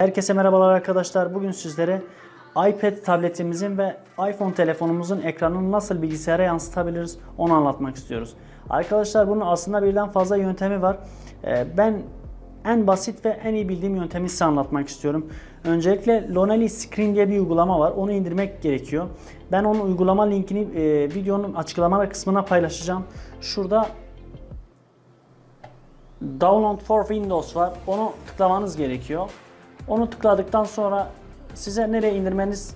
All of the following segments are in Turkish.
Herkese merhabalar arkadaşlar. Bugün sizlere iPad tabletimizin ve iPhone telefonumuzun ekranını nasıl bilgisayara yansıtabiliriz onu anlatmak istiyoruz. Arkadaşlar bunun aslında birden fazla yöntemi var. Ee, Ben en basit ve en iyi bildiğim yöntemi size anlatmak istiyorum. Öncelikle Lonely Screen diye bir uygulama var. Onu indirmek gerekiyor. Ben onun uygulama linkini e, videonun açıklamalar kısmına paylaşacağım. Şurada Download for Windows var. Onu tıklamanız gerekiyor. Onu tıkladıktan sonra size nereye indirmeniz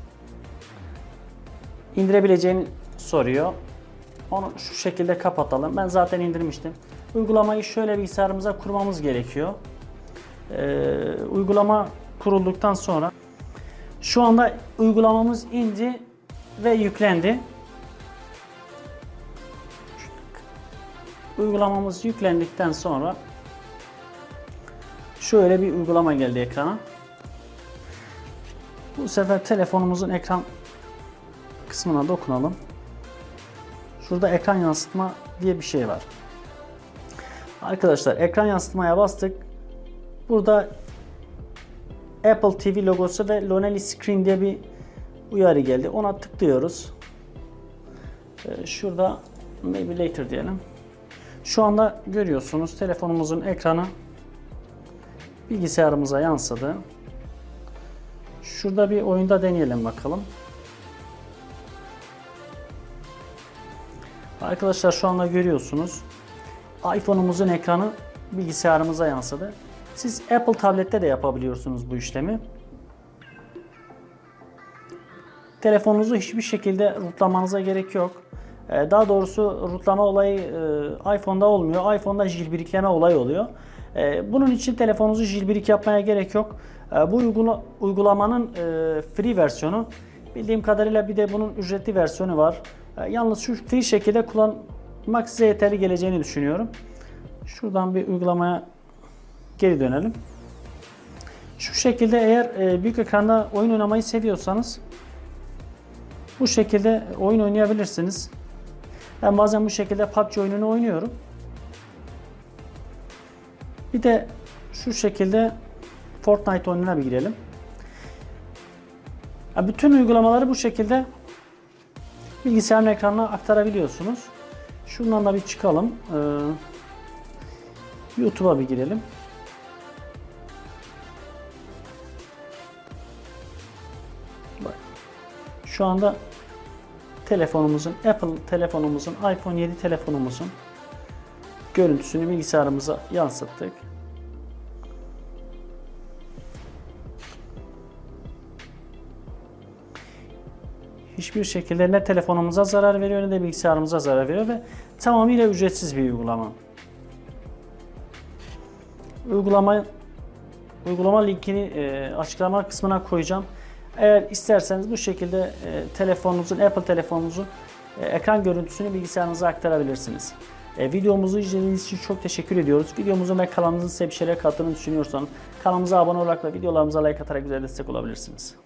indirebileceğini soruyor. Onu şu şekilde kapatalım. Ben zaten indirmiştim. Uygulamayı şöyle bilgisayarımıza kurmamız gerekiyor. Ee, uygulama kurulduktan sonra şu anda uygulamamız indi ve yüklendi. Uygulamamız yüklendikten sonra şöyle bir uygulama geldi ekrana. Bu sefer telefonumuzun ekran kısmına dokunalım. Şurada ekran yansıtma diye bir şey var. Arkadaşlar ekran yansıtmaya bastık. Burada Apple TV logosu ve Lonely Screen diye bir uyarı geldi. Ona tıklıyoruz. Ee, Şurada maybe later diyelim. Şu anda görüyorsunuz telefonumuzun ekranı bilgisayarımıza yansıdı. Şurada bir oyunda deneyelim bakalım. Arkadaşlar şu anda görüyorsunuz. iPhone'umuzun ekranı bilgisayarımıza yansıdı. Siz Apple tablette de yapabiliyorsunuz bu işlemi. Telefonunuzu hiçbir şekilde rootlamanıza gerek yok. Ee, Daha doğrusu rootlama olayı e, iPhone'da olmuyor. iPhone'da jailbreakleme olayı oluyor. Ee, Bunun için telefonunuzu jailbreak yapmaya gerek yok. Ee, Bu uygula- uygulamanın e, free versiyonu. Bildiğim kadarıyla bir de bunun ücretli versiyonu var. Yalnız şu free şekilde kullanmak size yeterli geleceğini düşünüyorum. Şuradan bir uygulamaya geri dönelim. Şu şekilde eğer e, büyük ekranda oyun oynamayı seviyorsanız bu şekilde oyun oynayabilirsiniz. Ben bazen bu şekilde PUBG oyununu oynuyorum. Bir de şu şekilde Fortnite oyununa bir girelim. Bütün uygulamaları bu şekilde bilgisayarın ekranına aktarabiliyorsunuz. Şundan da bir çıkalım. Ee, YouTube'a bir girelim. Şu anda telefonumuzun, Apple telefonumuzun, iPhone 7 telefonumuzun görüntüsünü bilgisayarımıza yansıttık. Hiçbir şekilde ne telefonumuza zarar veriyor ne de bilgisayarımıza zarar veriyor ve tamamıyla ücretsiz bir uygulama. Uygulama uygulama linkini e, açıklama kısmına koyacağım. Eğer isterseniz bu şekilde e, telefonunuzun, Apple telefonunuzun e, ekran görüntüsünü bilgisayarınıza aktarabilirsiniz. E, videomuzu izlediğiniz için çok teşekkür ediyoruz. Videomuzun ve kanalımızın size bir şeyler kattığını düşünüyorsanız kanalımıza abone olarak ve videolarımıza like atarak güzel destek olabilirsiniz.